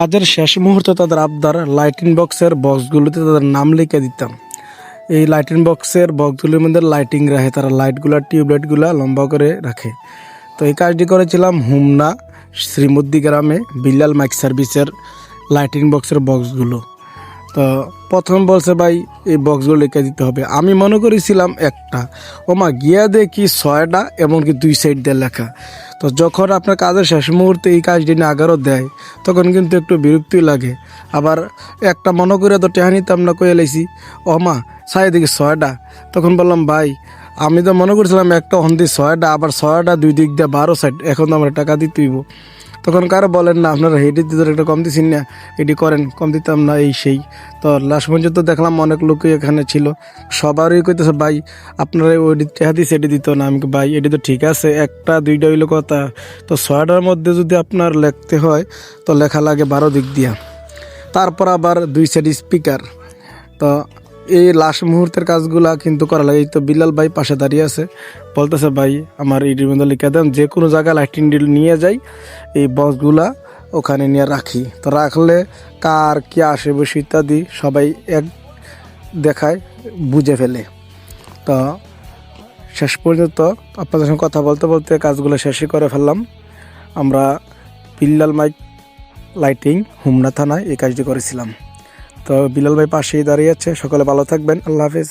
কাজের শেষ মুহূর্তে তাদের আবদার লাইটিং বক্সের বক্সগুলোতে তাদের নাম লিখে দিতাম। এই লাইটিং বক্সের বক্সগুলির মধ্যে লাইটিং রাখে, তারা লাইটগুলো টিউবলাইটগুলো লম্বা করে রাখে। তো এই কাজটি করেছিলাম হুমনা শ্রীমদ্দি গ্রামে বিল্লাল মাইক সার্ভিসের লাইটিং বক্সের বক্সগুলো তো প্রথম বলছে, ভাই, এই বক্সগুলো লিখে দিতে হবে। আমি মনে করেছিলাম একটা। ওমা, গিয়া দেখি ছয়টা, এমনকি দুই সাইড দিয়ে লেখা। তো যখন আপনার কাজের শেষ মুহূর্তে এই কাজটি নিয়ে আগারও দেয়, তখন কিন্তু একটু বিরক্তি লাগে। আবার একটা মনে করে তো টেহা নিতাম না কয়ে লাইছি, ওমা সাই দেখি ছয়টা। তখন বললাম, ভাই, আমি তো মনে করছিলাম একটা হন্দি ছয়টা, আবার ছয়টা দুই দিক দিয়ে বারো সাইড এখন তো আমরা টাকা দিতেইব। তখন কারও বলেন, না, আপনারা হেডি দিতে একটা কম দিচ্ছেন না এটি করেন কম দিতাম না এই সেই। তো লাস্ট পর্যন্ত দেখলাম অনেক লোকই এখানে ছিল। সবারই কইতেছে, ভাই, আপনারা ওই টেহা দিচ্ছে দিত না। আমি ভাই, এটি তো ঠিক আছে, একটা, দুইটা হইল কথা। তো ছয়টার মধ্যে যদি আপনার লেখতে হয়, তো লেখা লাগে বারো দিক দিয়া। তারপর আবার দুই সাইড স্পিকার তো এই লাস্ট মুহূর্তের কাজগুলা কিন্তু করা লাগে। তো বিলাল ভাই পাশে দাঁড়িয়ে আছে। বলতেছে, ভাই, আমার ইডির মধ্যে লিখে দেন, যে কোনো জায়গায় লাইটিং ডিল নিয়ে যাই, এই বক্সগুলা ওখানে নিয়ে রাখি। তো রাখলে কার কি আসে বসে ইত্যাদি সবাই এক দেখায়, বুঝে ফেলে। তো শেষ পর্যন্ত আপনাদের সঙ্গে কথা বলতে বলতে কাজগুলো শেষই করে ফেললাম। আমরা বিল্লাল মাইক লাইটিং হুমনা থানায় এই কাজটি করেছিলাম। তো বিলাল ভাই পাশেই দাঁড়িয়ে আছে। সকলে ভালো থাকবেন। আল্লাহ হাফিজ।